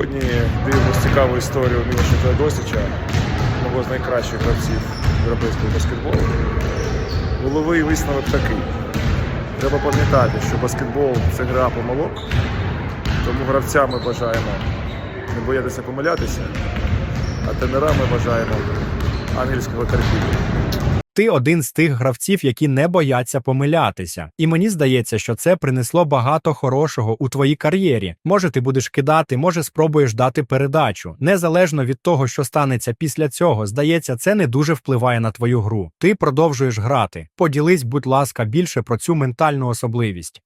Сьогодні дивимося цікаву історію Мілоша Феодосича, одного з найкращих гравців європейського баскетболу. Головий висновок такий. Треба пам'ятати, що баскетбол це гра помилок, тому гравцям ми бажаємо не боятися помилятися, а тренерам ми бажаємо ангельського терпіння. Ти один з тих гравців, які не бояться помилятися. І мені здається, що це принесло багато хорошого у твоїй кар'єрі. Може, ти будеш кидати, може, спробуєш дати передачу. Незалежно від того, що станеться після цього, здається, це не дуже впливає на твою гру. Ти продовжуєш грати. Поділись, будь ласка, більше про цю ментальну особливість.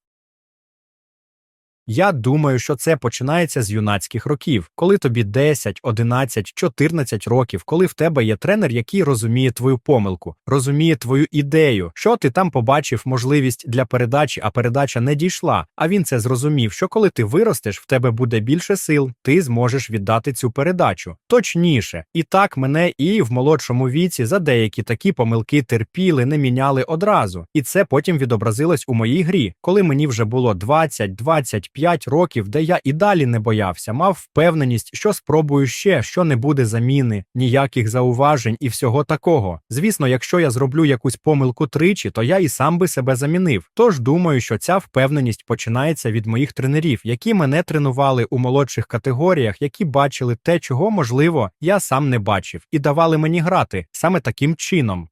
Я думаю, що це починається з юнацьких років, коли тобі 10, 11, 14 років, коли в тебе є тренер, який розуміє твою помилку, розуміє твою ідею, що ти там побачив можливість для передачі, а передача не дійшла. А він це зрозумів, що коли ти виростеш, в тебе буде більше сил, ти зможеш віддати цю передачу точніше. І так мене і в молодшому віці за деякі такі помилки терпіли, не міняли одразу. І це потім відобразилось у моїй грі, коли мені вже було 20, 25 років, де я і далі не боявся, мав впевненість, що спробую ще, що не буде заміни, ніяких зауважень і всього такого. Звісно, якщо я зроблю якусь помилку тричі, то я і сам би себе замінив. Тож думаю, що ця впевненість починається від моїх тренерів, які мене тренували у молодших категоріях, які бачили те, чого можливо я сам не бачив, і давали мені грати саме таким чином.